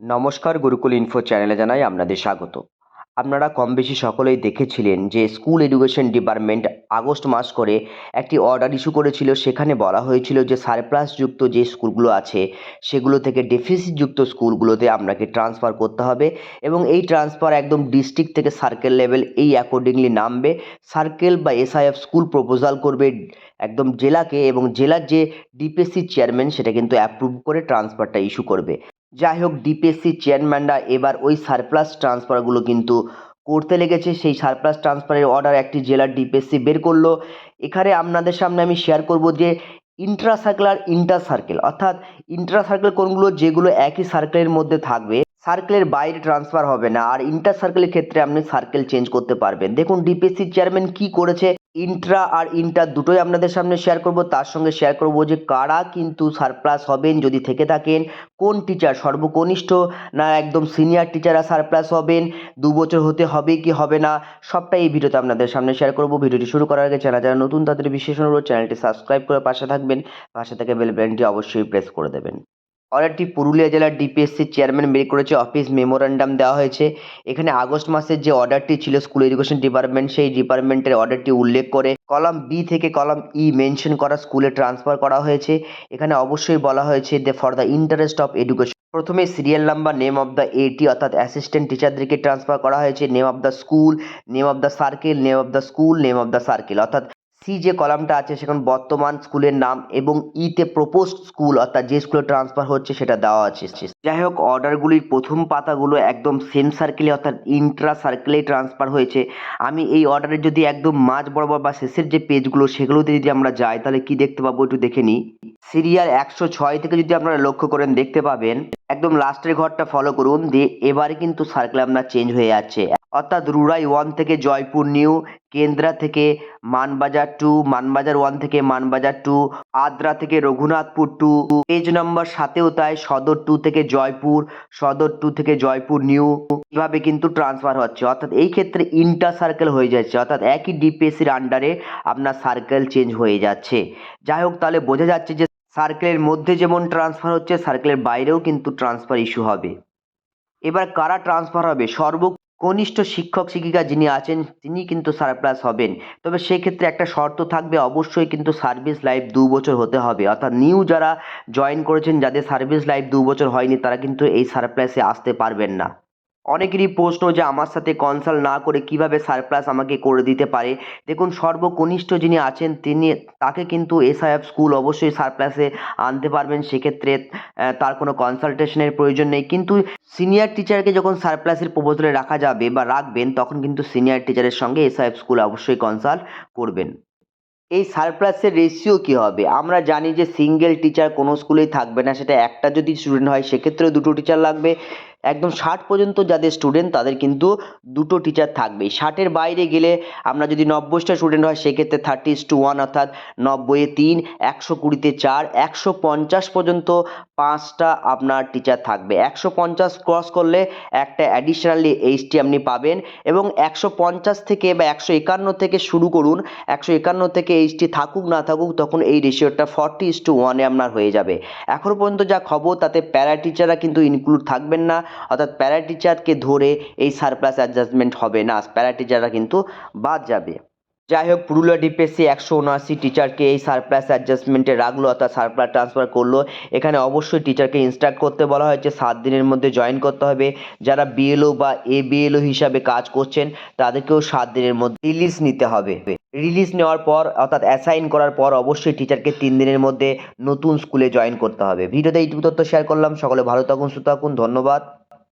নমস্কার গুরুকুল ইনফো চ্যানেলে জানাই আপনাদের স্বাগত। আপনারা কম বেশি সকলেই দেখেছিলেন যে স্কুল এডুকেশন ডিপার্টমেন্ট আগস্ট মাস করে একটি অর্ডার ইস্যু করেছিল। সেখানে বলা হয়েছিল যে সারপ্লাসযুক্ত যে স্কুলগুলো আছে, সেগুলো থেকে ডেফিসিটযুক্ত স্কুলগুলোতে আপনাকে ট্রান্সফার করতে হবে এবং এই ট্রান্সফার একদম ডিস্ট্রিক্ট থেকে সার্কেল লেভেল এই অ্যাকর্ডিংলি নামবে। সার্কেল বা এসআইএফ স্কুল প্রপোজাল করবে একদম জেলাকে এবং জেলার যে ডিপিএসসি চেয়ারম্যান সেটা কিন্তু অ্যাপ্রুভ করে ট্রান্সফারটা ইস্যু করবে। যাই হোক ডিপিএসসি চেয়ারম্যানরা এবার ওই সারপ্লাস ট্রান্সফারগুলো কিন্তু করতে লেগেছে। সেই সারপ্লাস ট্রান্সফারের অর্ডার একটি জেলার ডিপিএসসি বের করল। এখানে আপনাদের সামনে আমি শেয়ার করব যে ইন্ট্রা সার্কেল আর ইন্টার সার্কেল অর্থাৎ ইন্ট্রা সার্কেল কোনগুলো? যেগুলো একই সার্কেলের মধ্যে থাকবে। সার্কেলের বাইরে ট্রান্সফার হবে না। আর ইন্টার সার্কেলের ক্ষেত্রে আপনি সার্কেল চেঞ্জ করতে পারবেন। দেখুন ডিপিএসসি চেয়ারম্যান কি করেছে? ইন্ট্রা আর ইন্টার দুটোই আপনাদের সামনে শেয়ার করব। তার সঙ্গে শেয়ার করব যে কারা কিন্তু সারপ্লাস হবেন যদি থেকে থাকেন। কোন টিচার সর্বকনিষ্ঠ না একদম সিনিয়র টিচাররা সারপ্লাস হবেন? দু বছর হতে হবে কি হবে না? সবটাই এই ভিডিওতে আপনাদের সামনে শেয়ার করব। ভিডিওটি শুরু করার আগে চ্যানেল যারা নতুন, তাদের বিশেষ অনুরোধ চ্যানেলটি সাবস্ক্রাইব করে পাশে থাকবেন। পাশে থেকে বেল অবশ্যই প্রেস করে দেবেন। অর্ডারটি পুরুলিয়া জেলার ডিপিএসসি চেয়ারম্যান বের করেছে অফিস মেমোরান্ডাম দেওয়া হয়েছে। এখানে আগস্ট মাসের যে অর্ডারটি ছিল স্কুল এডুকেশন ডিপার্টমেন্ট সেই ডিপার্টমেন্টের অর্ডারটি উল্লেখ করে কলাম বি থেকে কলাম ই মেনশন করা স্কুলে ট্রান্সফার করা হয়েছে। এখানে অবশ্যই বলা হয়েছে যে for the interest of education প্রথমে serial number name of the এটি অর্থাৎ অ্যাসিস্ট্যান্ট টিচারদেরকে ট্রান্সফার করা হয়েছে। Name of the school name of the circle name of the school name of the circle অর্থাৎ সি যে কলামটা আছে সেখানে বর্তমান স্কুলের নাম এবং ইতে প্রপোজড স্কুল অর্থাৎ যে স্কুলে ট্রান্সফার হচ্ছে সেটা দেওয়া আছে। যাই হোক, অর্ডারগুলির প্রথম পাতাগুলো একদম সেম সার্কেলে অর্থাৎ ইন্ট্রা সার্কেলেই ট্রান্সফার হয়েছে। আমি এই অর্ডারের যদি একদম মাঝ বরাবর বা শেষের যে পেজগুলো সেগুলোতে যদি আমরা যাই, তাহলে কি দেখতে পাবো একটু দেখে নিই। সিরিয়াল একশো ছয় থেকে যদি আপনারা লক্ষ্য করেন, দেখতে পাবেন, একদম লাস্টের ঘরটা ফলো করুন, দিয়ে এবারে কিন্তু সার্কেল আপনার চেঞ্জ হয়ে যাচ্ছে। অর্থাৎ রুরাই ওয়ান থেকে জয়পুর নিউ কেন্দ্রা থেকে মানবাজার টু মানবাজার ওয়ান থেকে মানবাজার টু আদ্রা থেকে রঘুনাথপুর টু পেজ নম্বর সাতেও তাই সদর টু থেকে জয়পুর, সদর টু থেকে জয়পুর নিউ এভাবে কিন্তু ট্রান্সফার হচ্ছে। অর্থাৎ এই ক্ষেত্রে ইন্টার সার্কেল হয়ে যাচ্ছে। অর্থাৎ একই ডিপিএসসির আন্ডারে আপনার সার্কেল চেঞ্জ হয়ে যাচ্ছে। যাই হোক, তাহলে বোঝা যাচ্ছে যে সার্কেলের মধ্যে যেমন ট্রান্সফার হচ্ছে সার্কেলের বাইরেও কিন্তু ট্রান্সফার ইস্যু হবে। এবার কারা ট্রান্সফার হবে? সর্ব কনিষ্ঠ শিক্ষক শিক্ষিকা যিনি আছেন, তিনি কিন্তু সারপ্লাস হবেন। তবে সেক্ষেত্রে একটা শর্ত থাকবে, অবশ্যই কিন্তু সার্ভিস লাইফ দু বছর হতে হবে। অর্থাৎ নিউ যারা জয়েন করেছেন, যাদের সার্ভিস লাইফ দু বছর হয়নি, তারা কিন্তু এই সারপ্লাসে আসতে পারবেন না। অনেকেরই প্রশ্ন যে আমার সাথে কনসাল্ট না করে কীভাবে সারপ্লাস আমাকে করে দিতে পারে। দেখুন, সর্বকনিষ্ঠ যিনি আছেন, তিনি, তাকে কিন্তু এসআইএফ স্কুল অবশ্যই সারপ্লাসে আনতে পারবেন। সেক্ষেত্রে তার কোনো কনসালটেশনের প্রয়োজন নেই। কিন্তু সিনিয়র টিচারকে যখন সারপ্লাসের প্রপোজালে রাখা যাবে বা রাখবেন, তখন কিন্তু সিনিয়র টিচারের সঙ্গে এসআইএফ স্কুল অবশ্যই কনসাল্ট করবেন। এই সারপ্লাসের রেশিও কী হবে? আমরা জানি যে সিঙ্গেল টিচার কোনো স্কুলেই থাকবে না। সেটা একটা যদি স্টুডেন্ট হয়, সেক্ষেত্রেও দুটো টিচার লাগবে। একদম ষাট পর্যন্ত যাদের স্টুডেন্ট তাদের কিন্তু দুটো টিচার থাকবেই। ষাটের বাইরে গেলে আমরা যদি নব্বইটা স্টুডেন্ট হয়, সেক্ষেত্রে থার্টি টু ওয়ান অর্থাৎ নব্বইয়ে তিন, একশো কুড়িতে চার, একশো পঞ্চাশ পর্যন্ত পাঁচটা আপনার টিচার থাকবে। একশো পঞ্চাশ ক্রস করলে একটা অ্যাডিশনালি এইচটি আপনি পাবেন এবং একশো পঞ্চাশ থেকে বা একশো একান্ন থেকে শুরু করুন, একশো একান্ন থেকে এইচটি থাকুক, না থাকুক, তখন এই রেশিওটা ফর্টি ইস টু ওয়ানে আপনার হয়ে যাবে। এখনও পর্যন্ত যা খবর, তাতে প্যারা টিচাররা কিন্তু ইনক্লুড থাকবেন না। অর্থাৎ প্যারা টিচারকে ধরে এই সারপ্লাস অ্যাডজাস্টমেন্ট হবে না। প্যারা টিচাররা কিন্তু বাদ যাবে। যাই হোক, পুরুলিয়া ডিপিএসসি একশো উনআশি টিচারকে এই সারপ্লাস অ্যাডজাস্টমেন্টে রাখল, অর্থাৎ সারপ্লাস ট্রান্সফার করল। এখানে অবশ্যই টিচারকে ইনস্ট্রাক্ট করতে বলা হয়েছে। সাত দিনের মধ্যে জয়েন করতে হবে। যারা বিএলও বা এ বিএলও হিসাবে কাজ করছেন, তাদেরকেও সাত দিনের মধ্যে রিলিজ নিতে হবে। রিলিজ নেওয়ার পর, অর্থাৎ অ্যাসাইন করার পর অবশ্যই টিচারকে তিন দিনের মধ্যে নতুন স্কুলে জয়েন করতে হবে। ভিডিওতে এইটুকু তথ্য শেয়ার করলাম। সকলে ভালো থাকুন, সুস্থ থাকুন। ধন্যবাদ।